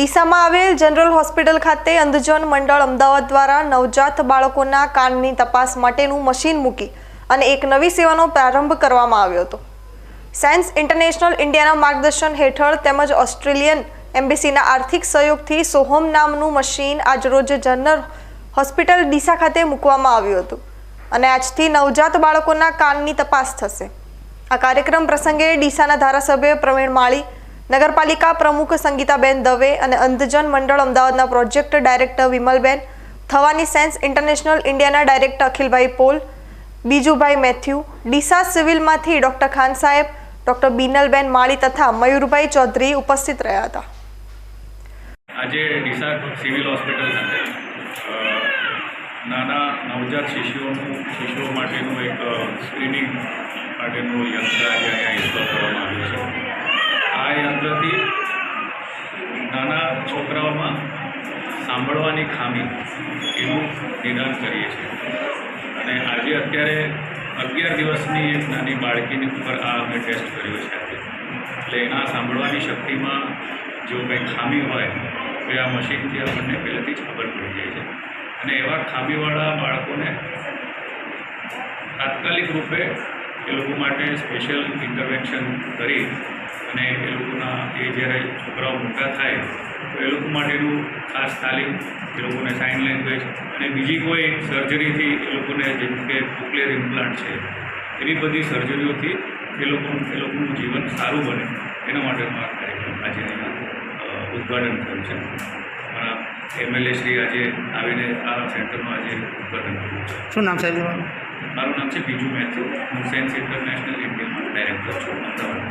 ડીસામાં આવેલ general hospital ખાતે અંધજન મંડળ અમદાવાદ દ્વારા નવજાત બાળકોના કાનની તપાસ માટેનું મશીન મૂકી અને એક નવી સેવાનો પ્રારંભ કરવામાં આવ્યો હતો. સાયન્સ ઇન્ટરનેશનલ ઇન્ડિયાના માર્ગદર્શન હેઠળ તેમજ ઓસ્ટ્રેલિયન એમ્બેસીના આર્થિક સહયોગથી સોહમ નામનું મશીન આજરોજ જનરલ હોસ્પિટલ ડીસા ખાતે મૂકવામાં આવ્યું હતું અને આજથી નવજાત બાળકોના કાનની તપાસ થશે. આ કાર્યક્રમ પ્રસંગે ડીસાના ધારાસભ્ય પ્રવીણ માળી નગરપાલિકા પ્રમુખ સંગીતાબેન દવે અને અંધજન મંડળ અમદાવાદના પ્રોજેક્ટ ડાયરેક્ટર વિમલબેન, થવાની સેન્સ ઇન્ટરનેશનલ ઇન્ડિયાના director Akhilbhai pole, બીજુભાઈ Matthew, Deesa સિવિલમાંથી ડોક્ટર ખાન સાહેબ, ડોક્ટર બિનલબેન માળી તથા મયુરભાઈ ચૌધરી ઉપસ્થિત રહ્યા હતા. આજે ડીસા સિવિલ હોસ્પિટલ ખાતે નાના નવજાત શિશુઓનું, શિશુઓ માટેનું એક સ્ક્રીનિંગ માટેનું યંત્ર આ નાના છોકરાઓમાં સાંભળવાની ખામી એનું નિદાન કરીએ છીએ. અને આજે અત્યારે અગિયાર દિવસની એક નાની બાળકીની ઉપર આ અમે ટેસ્ટ કર્યો છે. આજે એટલે એના સાંભળવાની શક્તિમાં જો કંઈ ખામી હોય, તો આ મશીનથી આપણને પહેલેથી જ ખબર પડી જાય છે. અને એવા ખામીવાળા બાળકોને તાત્કાલિક રૂપે એ લોકો માટે સ્પેશિયલ ઇન્ટરવેન્શન કરી અને એ એ જ્યારે છોકરાઓ મોટા થાય તો એ લોકો માટેનું ખાસ તાલીમ એ લોકોને સાઇન લેંગ્વેજ અને બીજી કોઈ સર્જરીથી એ લોકોને જેમ કે કોક્લિયર ઇમ્પ્લાન્ટ છે એવી બધી સર્જરીઓથી એ લોકોનું એ લોકોનું જીવન સારું બને. એના માટેનો આ કાર્યક્રમ આજે અહીંયા ઉદ્ઘાટન થયું છે. મારા એમએલએ શ્રી આજે આવીને આ સેન્ટરનું આજે ઉદ્ઘાટન કર્યું છે. શું નામ સાહેબ મારું નામ છે બીજુ મેથ્યુ. હું સેન્સ ઇન્ટરનેશનલ ઇન્ડિયામાં ડાયરેક્ટર છું. અમદાવાદ.